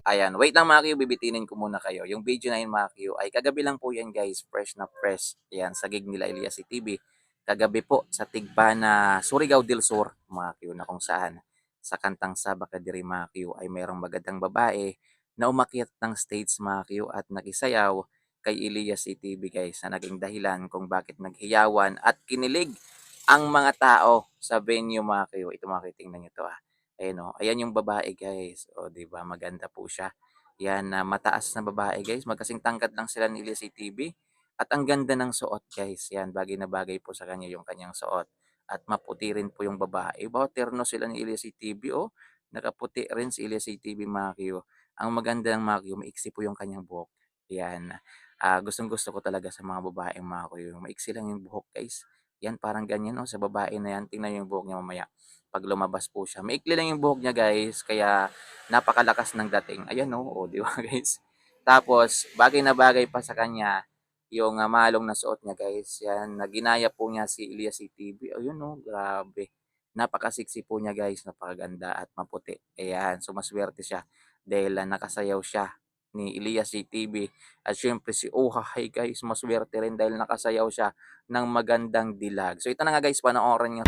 Ayan, wait lang mga Q, bibitinin ko muna kayo. Yung video na yun mga Q ay kagabi lang po yan guys, fresh na fresh. Ayan, sa gig nila Elias TV. Kagabi po sa Tigbana, Surigao del Sur, mga Q, na kung saan sa kantang Saba Kadiri mga Q ay mayroong magandang babae na umakyat ng stage mga Q at nakisayaw kay Elias TV guys na naging dahilan kung bakit naghiyawan at kinilig ang mga tao sa venue mga Q. Ito mga Q, tingnan nyo to ah. Ayan o, ayan yung babae guys. O, di ba maganda po siya. Yan na mataas na babae guys. Magkasing tangkad lang sila ni Elias TV. At ang ganda ng suot guys. Yan, bagay na bagay po sa kanya yung kanyang suot. At maputi rin po yung babae. Bawa terno sila ni Elias TV oh. Nakaputi rin si Elias TV Q. Ang maganda ng Q, maiksi po yung kanyang buhok. Yan. Ah, gustong gusto ko talaga sa mga babaeng Q. Maiksi lang yung buhok guys. Yan, parang ganyan oh, sa babae na yan. Tingnan yung buhok niya mamaya pag lumabas po siya. Maikli lang yung buhok niya guys, kaya napakalakas ng dating. Ayan no, oh, di ba guys? Tapos, bagay na bagay pa sa kanya, yung uh, malong na suot niya guys. Yan, naginaya po niya si Elias TV. Ayun no, grabe. Napakasiksi po niya guys, napakaganda at maputi. Ayan, so maswerte siya dahil uh, nakasayaw siya ni Elias TV. At syempre si Ohahay guys, maswerte rin dahil nakasayaw siya ng magandang dilag. So ito na nga guys, panoorin nyo.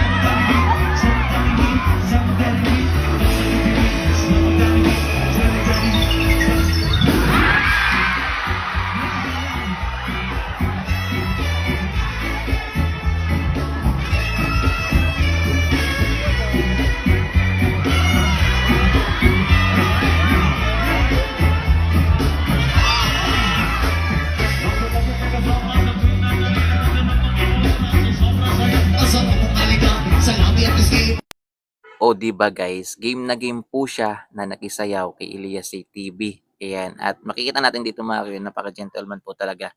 O di ba guys, game na game po siya na nakisayaw kay Elias TV. Ayan, at makikita natin dito mga kayo, napaka-gentleman po talaga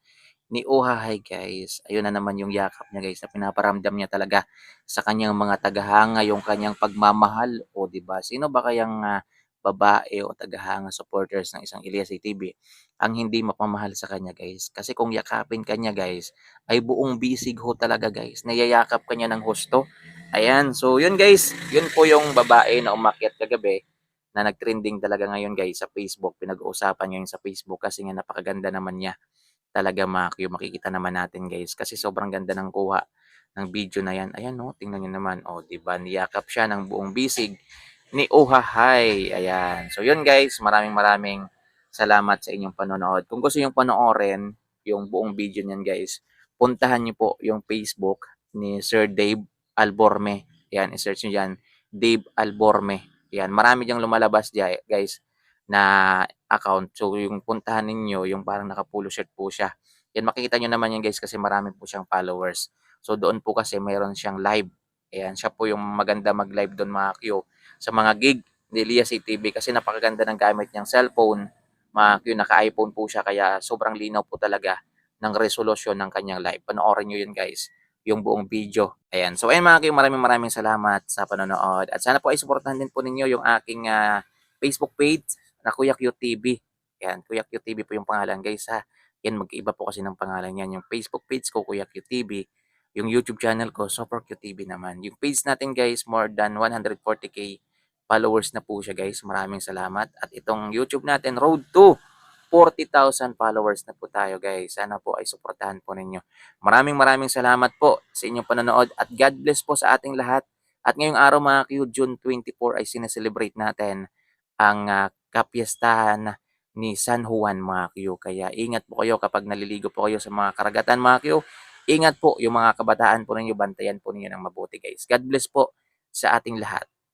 ni Ohahay guys. Ayun na naman yung yakap niya guys na pinaparamdam niya talaga sa kanyang mga tagahanga, yung kanyang pagmamahal. O di ba? Sino ba kayang ah, babae o tagahanga supporters ng isang Elias TV ang hindi mapamahal sa kanya guys? Kasi kung yakapin kanya guys, ay buong bisig ho talaga guys. Nayayakap kanya ng husto. Ayan, so yun guys, yun po yung babae na umakyat kagabi na nag-trending talaga ngayon guys sa Facebook. Pinag-uusapan ngayon sa Facebook kasi nga napakaganda naman niya. Talaga Makyo, makikita naman natin guys. Kasi sobrang ganda ng kuha ng video na yan. Ayan no, tingnan nyo naman. O, oh, di ba niyakap siya ng buong bisig ni Ohahay. Ayan. So yun guys, maraming maraming salamat sa inyong panonood. Kung gusto yung panoorin yung buong video niyan guys, puntahan niyo po yung Facebook ni Sir Dave Alborme. Yan, i-search nyo dyan. Dave Alborme. Yan, marami diyang lumalabas dyan, guys, na account. So, yung puntahan ninyo, yung parang nakapulo shirt po siya. Yan, makikita nyo naman yan, guys, kasi marami po siyang followers. So, doon po kasi mayroon siyang live. Ayan, siya po yung maganda mag-live doon, mga Q. Sa mga gig ni Elias TV kasi napakaganda ng gamit niyang cellphone. Mga Q, naka-iPhone po siya, kaya sobrang linaw po talaga ng resolusyon ng kanyang live. Panoorin nyo yun, guys yung buong video. Ayan. So, ayun mga kayo, maraming maraming salamat sa panonood. At sana po ay supportahan din po ninyo yung aking uh, Facebook page na Kuya Q TV. Ayan, Kuya Q po yung pangalan guys ha. Yan, mag-iba po kasi ng pangalan yan. Yung Facebook page ko, Kuya Q. Yung YouTube channel ko, Super Q naman. Yung page natin guys, more than 140k followers na po siya guys. Maraming salamat. At itong YouTube natin, Road to 40,000 followers na po tayo guys. Sana po ay suportahan po ninyo. Maraming maraming salamat po sa inyong panonood at God bless po sa ating lahat. At ngayong araw mga Q, June 24 ay sineselebrate natin ang uh, kapiestahan ni San Juan mga Q. Kaya ingat po kayo kapag naliligo po kayo sa mga karagatan mga Q. Ingat po yung mga kabataan po ninyo, bantayan po ninyo ng mabuti guys. God bless po sa ating lahat.